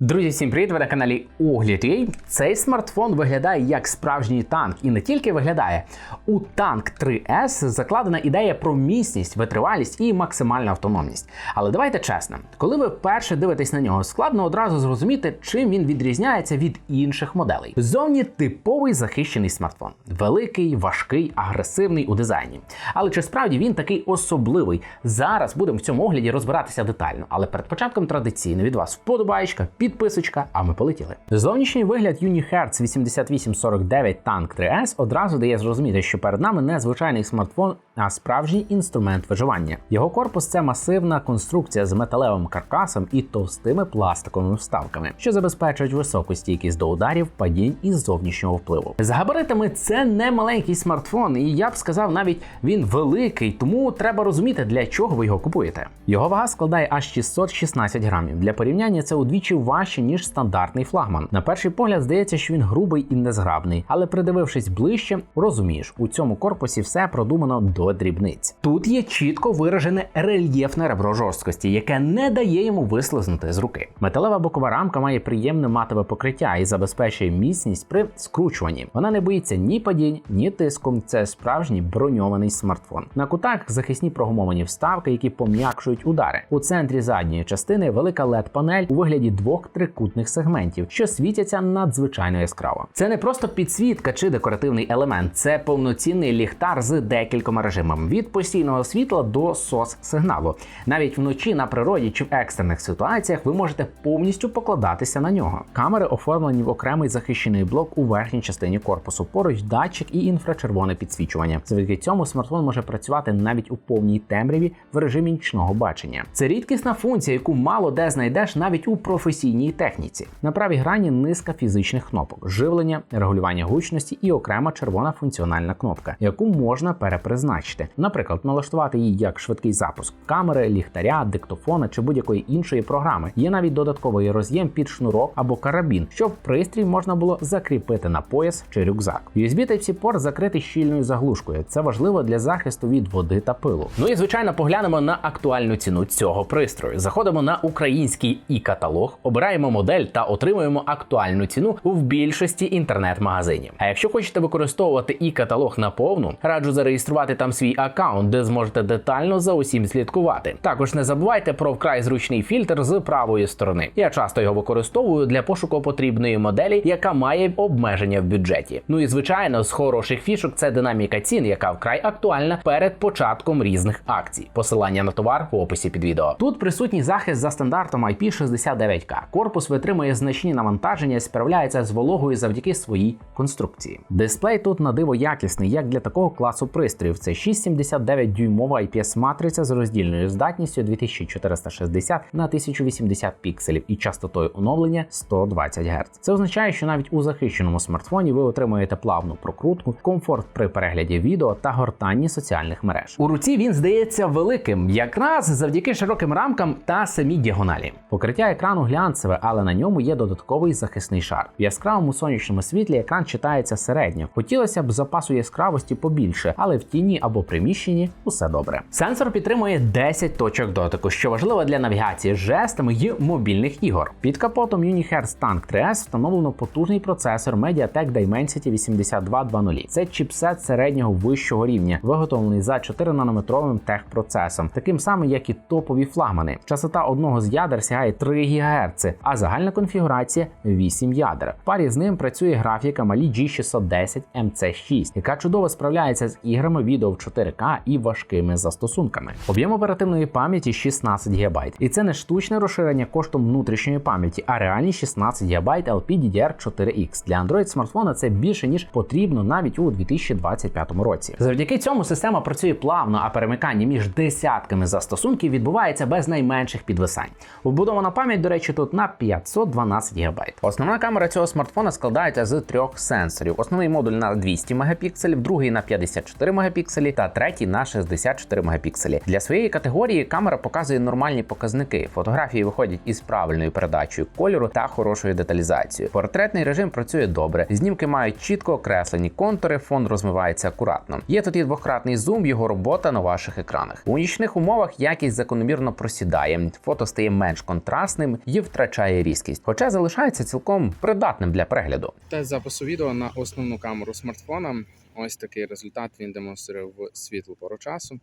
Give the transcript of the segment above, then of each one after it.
Друзі, всім привіт! Ви на каналі Огляд.ua. Цей смартфон виглядає як справжній танк, і не тільки виглядає. У танк 3S закладена ідея про міцність, витривалість і максимальну автономність. Але давайте чесно, коли ви вперше дивитесь на нього, складно одразу зрозуміти, чим він відрізняється від інших моделей. Зовні типовий захищений смартфон, великий, важкий, агресивний у дизайні. Але чи справді він такий особливий? Зараз будемо в цьому огляді розбиратися детально. Але перед початком традиційно від вас вподобаєчка, підписочка, а ми полетіли. Зовнішній вигляд Unihertz 8849 Tank 3S одразу дає зрозуміти, що перед нами не звичайний смартфон, а справжній інструмент виживання. Його корпус це масивна конструкція з металевим каркасом і товстими пластиковими вставками, що забезпечують високу стійкість до ударів, падінь і зовнішнього впливу. За габаритами це не маленький смартфон, і я б сказав, навіть він великий, тому треба розуміти, для чого ви його купуєте. Його вага складає аж 616 грамів. Для порівняння це удвічі важче ніж стандартний флагман. На перший погляд здається, що він грубий і незграбний, але придивившись ближче, розумієш, у цьому корпусі все продумано до дрібниць. Тут є чітко виражене рельєфне ребро жорсткості, яке не дає йому вислизнути з руки. Металева бокова рамка має приємне матове покриття і забезпечує міцність при скручуванні. Вона не боїться ні падінь, ні тиском. Це справжній броньований смартфон. На кутах захисні прогумовані вставки, які пом'якшують удари. У центрі задньої частини велика led панель у вигляді двох трикутних сегментів, що світяться надзвичайно яскраво. Це не просто підсвітка чи декоративний елемент, це повноцінний ліхтар з декількома режимами від постійного світла до сос сигналу. Навіть вночі на природі чи в екстрених ситуаціях ви можете повністю покладатися на нього. Камери оформлені в окремий захищений блок у верхній частині корпусу. Поруч датчик і інфрачервоне підсвічування. Завдяки цьому смартфон може працювати навіть у повній темряві в режимі нічного бачення. Це рідкісна функція, яку мало де знайдеш навіть у професійній техніці. На правій грані низка фізичних кнопок: живлення, регулювання гучності і окрема червона функціональна кнопка, яку можна перепризначити. Наприклад, налаштувати її як швидкий запуск камери, ліхтаря, диктофона чи будь-якої іншої програми. Є навіть додатковий роз'єм під шнурок або карабін, щоб пристрій можна було закріпити на пояс чи рюкзак. USB Type-C порт закритий щільною заглушкою. Це важливо для захисту від води та пилу. Ну і звичайно, поглянемо на актуальну ціну цього пристрою. Заходимо на український і каталог, обираємо модель та отримуємо актуальну ціну в більшості інтернет-магазинів. А якщо хочете використовувати і каталог наповну, раджу зареєструвати там свій аккаунт, де зможете детально за усім слідкувати. Також не забувайте про вкрай зручний фільтр з правої сторони. Я часто його використовую для пошуку потрібної моделі, яка має обмеження в бюджеті. Ну і звичайно, з хороших фішок це динаміка цін, яка вкрай актуальна перед початком різних акцій. Посилання на товар в описі під відео. Тут присутній захист за стандартом IP69K. Корпус витримує значні навантаження і справляється з вологою завдяки своїй конструкції. Дисплей тут на диво якісний, як для такого класу пристроїв. Це 6,79 дюймова IPS матриця з роздільною здатністю 2460 на 1080 пікселів і частотою оновлення 120 Гц. Це означає, що навіть у захищеному смартфоні ви отримуєте плавну прокрутку, комфорт при перегляді відео та гортанні соціальних мереж. У руці він здається великим, якраз завдяки широким рамкам та самій діагоналі. Покриття екрану глянцеве, але на ньому є додатковий захисний шар. В яскравому сонячному світлі екран читається середньо. Хотілося б запасу яскравості побільше, але в тіні або приміщенні усе добре. Сенсор підтримує 10 точок дотику, що важливо для навігації жестами й мобільних ігор. Під капотом Unihertz Tank 3S встановлено потужний процесор MediaTek Dimensity 8220. Це чіпсет середнього вищого рівня, виготовлений за 4 нанометровим техпроцесом, таким самим, як і топові флагмани. Частота одного з ядер сягає 3 ГГц, а загальна конфігурація 8 ядер. В парі з ним працює графіка Mali G610 MC6, яка чудово справляється з іграми відео в 4К і важкими застосунками. Об'єм оперативної пам'яті 16 ГБ. І це не штучне розширення коштом внутрішньої пам'яті, а реальні 16 ГБ LPDDR4X. Для Android смартфона це більше ніж потрібно навіть у 2025 році. Завдяки цьому система працює плавно, а перемикання між десятками застосунків відбувається без найменших підвисань. Вбудована пам'ять, до речі, тут на 512 ГБ. Основна камера цього смартфона складається з трьох сенсорів. Основний модуль на 200 мегапікселів, другий на 54 мегапікселі та третій на 64 мегапікселі. Для своєї категорії камера показує нормальні показники. Фотографії виходять із правильною передачею кольору та хорошою деталізацією. Портретний режим працює добре. Знімки мають чітко окреслені контури, фон розмивається акуратно. Є тут і двократний зум, його робота на ваших екранах. У нічних умовах якість закономірно просідає. Фото стає менш контрастним і втрачає втрачає різкість, хоча залишається цілком придатним для перегляду. Тест запису відео на основну камеру смартфона. Ось такий результат він демонструє в світлу пору часу.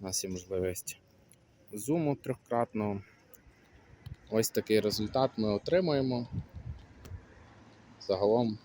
У нас є можливість зуму трьохкратного. Ось такий результат ми отримуємо. Загалом,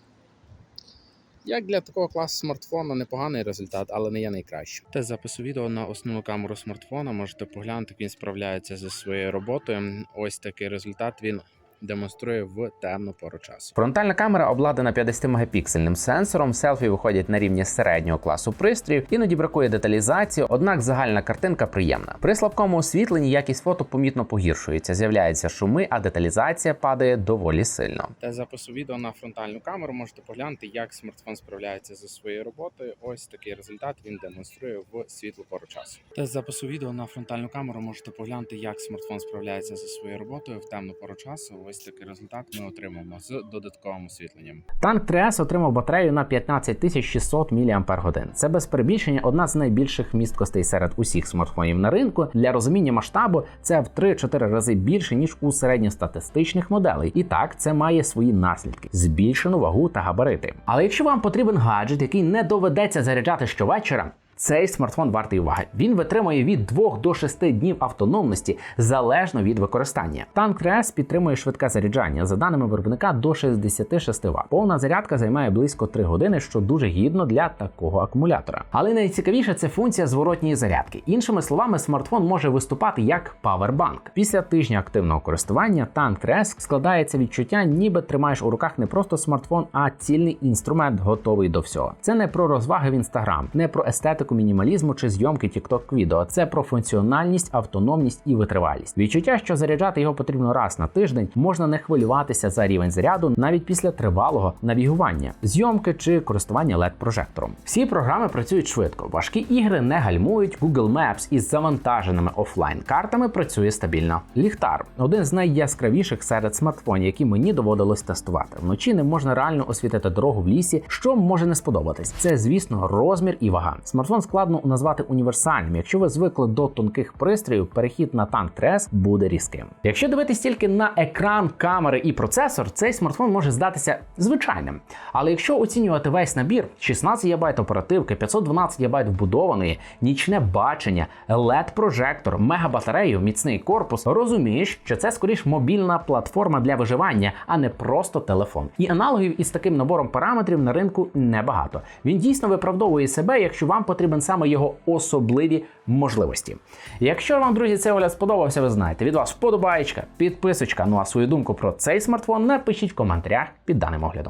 як для такого класу смартфона, непоганий результат, але не є найкращим. Тест запису відео на основну камеру смартфона. Можете поглянути, як він справляється зі своєю роботою. Ось такий результат він демонструє в темну пору часу. Фронтальна камера обладнана 50-мегапіксельним сенсором. Селфі виходять на рівні середнього класу пристроїв, іноді бракує деталізації, однак загальна картинка приємна. При слабкому освітленні якість фото помітно погіршується, з'являються шуми, а деталізація падає доволі сильно. Та запису відео на фронтальну камеру можете поглянути, як смартфон справляється зі своєю роботою. Ось такий результат він демонструє в світлу пору часу. Тест запису відео на фронтальну камеру можете поглянути, як смартфон справляється зі своєю роботою в темну пору часу. Ось такий результат ми отримаємо з додатковим освітленням. Танк 3С отримав батарею на 15600 мАч. Це без перебільшення одна з найбільших місткостей серед усіх смартфонів на ринку. Для розуміння масштабу це в 3-4 рази більше ніж у середньостатистичних моделей. І так це має свої наслідки: збільшену вагу та габарити. Але якщо вам потрібен гаджет, який не доведеться заряджати щовечора. Цей смартфон вартий уваги. Він витримує від 2 до 6 днів автономності залежно від використання. Танк 3S підтримує швидке заряджання за даними виробника до 66 Вт. Повна зарядка займає близько 3 години, що дуже гідно для такого акумулятора. Але найцікавіше це функція зворотньої зарядки. Іншими словами, смартфон може виступати як павербанк. Після тижня активного користування танк 3S складається відчуття, ніби тримаєш у руках не просто смартфон, а цільний інструмент, готовий до всього. Це не про розваги в інстаграм, не про естетику мінімалізму чи зйомки TikTok відео. Це про функціональність, автономність і витривалість. Відчуття, що заряджати його потрібно раз на тиждень, можна не хвилюватися за рівень заряду навіть після тривалого навігування, зйомки чи користування led прожектором. Всі програми працюють швидко. Важкі ігри не гальмують. Google Maps із завантаженими офлайн картами працює стабільно. Ліхтар один з найяскравіших серед смартфонів, які мені доводилось тестувати. Вночі не можна реально освітити дорогу в лісі, що може не сподобатись. Це, звісно, розмір і вага. Смартфон складно назвати універсальним. Якщо ви звикли до тонких пристроїв, перехід на танк 3S буде різким. Якщо дивитись тільки на екран, камери і процесор, цей смартфон може здатися звичайним. Але якщо оцінювати весь набір, 16 ГБ оперативки, 512 ГБ вбудованої, нічне бачення, led прожектор мегабатарею, міцний корпус, розумієш, що це скоріш мобільна платформа для виживання, а не просто телефон. І аналогів із таким набором параметрів на ринку небагато. Він дійсно виправдовує себе, якщо вам потрібен саме його особливі можливості. Якщо вам, друзі, цей огляд сподобався, ви знаєте, від вас вподобаєчка, підписочка. Ну а свою думку про цей смартфон напишіть в коментарях під даним оглядом.